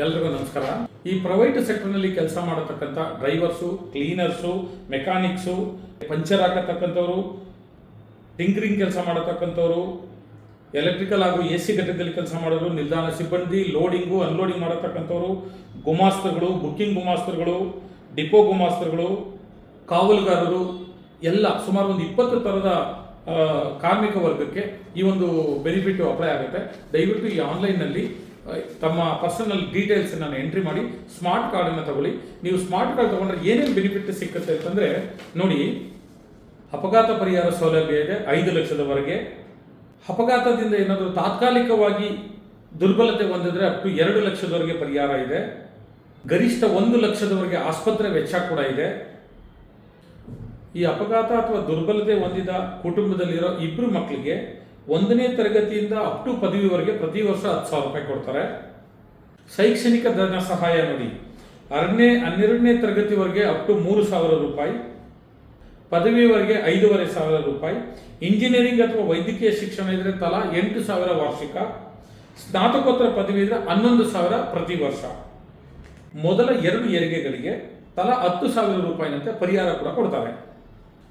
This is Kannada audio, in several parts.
ಎಲ್ರಿಗೂ ನಮಸ್ಕಾರ. ಈ ಪ್ರೈವೇಟ್ ಸೆಕ್ಟರ್ನಲ್ಲಿ ಕೆಲಸ ಮಾಡತಕ್ಕಂಥ ಡ್ರೈವರ್ಸು ಕ್ಲೀನರ್ಸು ಮೆಕ್ಯಾನಿಕ್ಸು ಪಂಚರ್ ಹಾಕತಕ್ಕಂಥವ್ರು ಟಿಂಕರಿಂಗ್ ಕೆಲಸ ಮಾಡತಕ್ಕಂಥವ್ರು ಎಲೆಕ್ಟ್ರಿಕಲ್ ಹಾಗೂ ಎ ಸಿ ಘಟಕದಲ್ಲಿ ಕೆಲಸ ಮಾಡೋರು, ನಿಲ್ದಾಣ ಸಿಬ್ಬಂದಿ ಲೋಡಿಂಗು ಅನ್ಲೋಡಿಂಗ್ ಮಾಡತಕ್ಕಂಥವ್ರು, ಗುಮಾಸ್ತರುಗಳು ಬುಕ್ಕಿಂಗ್ ಗುಮಾಸ್ತರುಗಳು ಡಿಪೋ ಗುಮಾಸ್ತರುಗಳು, ಕಾವಲುಗಾರರು, ಎಲ್ಲ ಸುಮಾರು ಒಂದು ಇಪ್ಪತ್ತು ಥರದ ಕಾರ್ಮಿಕ ವರ್ಗಕ್ಕೆ ಈ ಒಂದು ಬೆನಿಫಿಟ್ ಅಪ್ಲೈ ಆಗುತ್ತೆ. ದಯವಿಟ್ಟು ಈ ಆನ್ಲೈನ್ನಲ್ಲಿ ತಮ್ಮ ಪರ್ಸನಲ್ ಡೀಟೇಲ್ಸ್ ನಾನು ಎಂಟ್ರಿ ಮಾಡಿ ಸ್ಮಾರ್ಟ್ ಕಾರ್ಡನ್ನು ತಗೊಳ್ಳಿ. ನೀವು ಸ್ಮಾರ್ಟ್ ಕಾರ್ಡ್ ತಗೊಂಡ್ರೆ ಏನೇನು ಬೆನಿಫಿಟ್ ಸಿಕ್ಕುತ್ತೆ ಅಂತಂದರೆ, ನೋಡಿ, ಅಪಘಾತ ಪರಿಹಾರ ಸೌಲಭ್ಯ ಇದೆ, ಐದು ಲಕ್ಷದವರೆಗೆ. ಅಪಘಾತದಿಂದ ಏನಾದರೂ ತಾತ್ಕಾಲಿಕವಾಗಿ ದುರ್ಬಲತೆ ಹೊಂದಿದ್ರೆ ಅಪ್ ಟು ಎರಡು ಲಕ್ಷದವರೆಗೆ ಪರಿಹಾರ ಇದೆ. ಗರಿಷ್ಠ ಒಂದು ಲಕ್ಷದವರೆಗೆ ಆಸ್ಪತ್ರೆ ವೆಚ್ಚ ಕೂಡ ಇದೆ. ಈ ಅಪಘಾತ ಅಥವಾ ದುರ್ಬಲತೆ ಹೊಂದಿದ ಕುಟುಂಬದಲ್ಲಿರೋ ಇಬ್ಬರು ಮಕ್ಕಳಿಗೆ ಒಂದನೇ ತರಗತಿಯಿಂದ ಅಪ್ ಟು ಪದವಿವರೆಗೆ ಪ್ರತಿ ವರ್ಷ ಹತ್ತು ಸಾವಿರ ರೂಪಾಯಿ ಕೊಡ್ತಾರೆ. ಶೈಕ್ಷಣಿಕ ಧನ ಸಹಾಯ ನೋಡಿ. ಆರನೇ, ಹನ್ನೆರಡನೇ ತರಗತಿವರೆಗೆ ಅಪ್ ಟು ಮೂರು ಸಾವಿರ ರೂಪಾಯಿ. ಪದವಿವರೆಗೆ ಐದೂವರೆ ಸಾವಿರ ರೂಪಾಯಿ. ಇಂಜಿನಿಯರಿಂಗ್ ಅಥವಾ ವೈದ್ಯಕೀಯ ಶಿಕ್ಷಣ ಇದ್ರೆ ತಲಾ ಎಂಟು ಸಾವಿರ ವಾರ್ಷಿಕ. ಸ್ನಾತಕೋತ್ತರ ಪದವಿ ಇದ್ರೆ ಹನ್ನೊಂದು ಸಾವಿರ ಪ್ರತಿ ವರ್ಷ. ಮೊದಲ ಎರಡು ಹೆರಿಗೆಗಳಿಗೆ ತಲಾ ಹತ್ತು ಸಾವಿರ ರೂಪಾಯಿನಂತೆ ಪರಿಹಾರ ಕೂಡ ಕೊಡ್ತಾರೆ.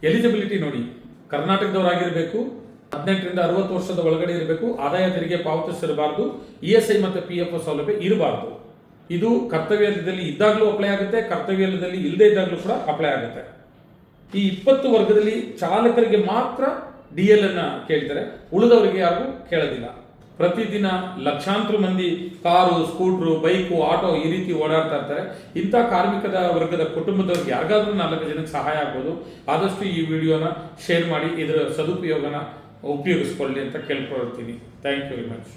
ಎಲಿಜಿಬಿಲಿಟಿ ನೋಡಿ. ಕರ್ನಾಟಕದವರಾಗಿರಬೇಕು ಹದಿನೆಂಟರಿಂದ ಅರವತ್ತು ವರ್ಷದ ಒಳಗಡೆ ಇರಬೇಕು, ಆದಾಯ ತೆರಿಗೆ ಪಾವತಿಸಿರಬಾರ್ದು, ಇ ಎಸ್ ಐ ಮತ್ತು ಪಿ ಎಫ್ ಸೌಲಭ್ಯ ಇರಬಾರ್ದು. ಇದು ಕರ್ತವ್ಯದಲ್ಲಿ ಇದ್ದಾಗಲೂ ಅಪ್ಲೈ ಆಗುತ್ತೆ ಕರ್ತವ್ಯದಲ್ಲಿ ಇಲ್ಲದೇ ಇದ್ದಾಗಲೂ ಕೂಡ ಅಪ್ಲೈ ಆಗುತ್ತೆ. ಈ ಇಪ್ಪತ್ತು ವರ್ಗದಲ್ಲಿ ಚಾಲಕರಿಗೆ ಮಾತ್ರ ಡಿ ಎಲ್ ಅನ್ನ ಕೇಳ್ತಾರೆ, ಉಳಿದವರಿಗೆ ಯಾರಿಗೂ ಕೇಳೋದಿಲ್ಲ. ಪ್ರತಿದಿನ ಲಕ್ಷಾಂತರ ಮಂದಿ ಕಾರು, ಸ್ಕೂಟ್ರು, ಬೈಕು, ಆಟೋ ಈ ರೀತಿ ಓಡಾಡ್ತಾ ಇರ್ತಾರೆ. ಇಂಥ ಕಾರ್ಮಿಕದ ವರ್ಗದ ಕುಟುಂಬದವ್ರಿಗೆ ಯಾರಿಗಾದ್ರೂ ನಾಲ್ಕು ಜನಕ್ಕೆ ಸಹಾಯ ಆಗ್ಬೋದು. ಆದಷ್ಟು ಈ ವಿಡಿಯೋನ ಶೇರ್ ಮಾಡಿ, ಇದರ ಸದುಪಯೋಗನ ಉಪಯೋಗಿಸ್ಕೊಳ್ಳಿ ಅಂತ ಕೇಳ್ಕೊಳ್ತೀನಿ. Thank you very much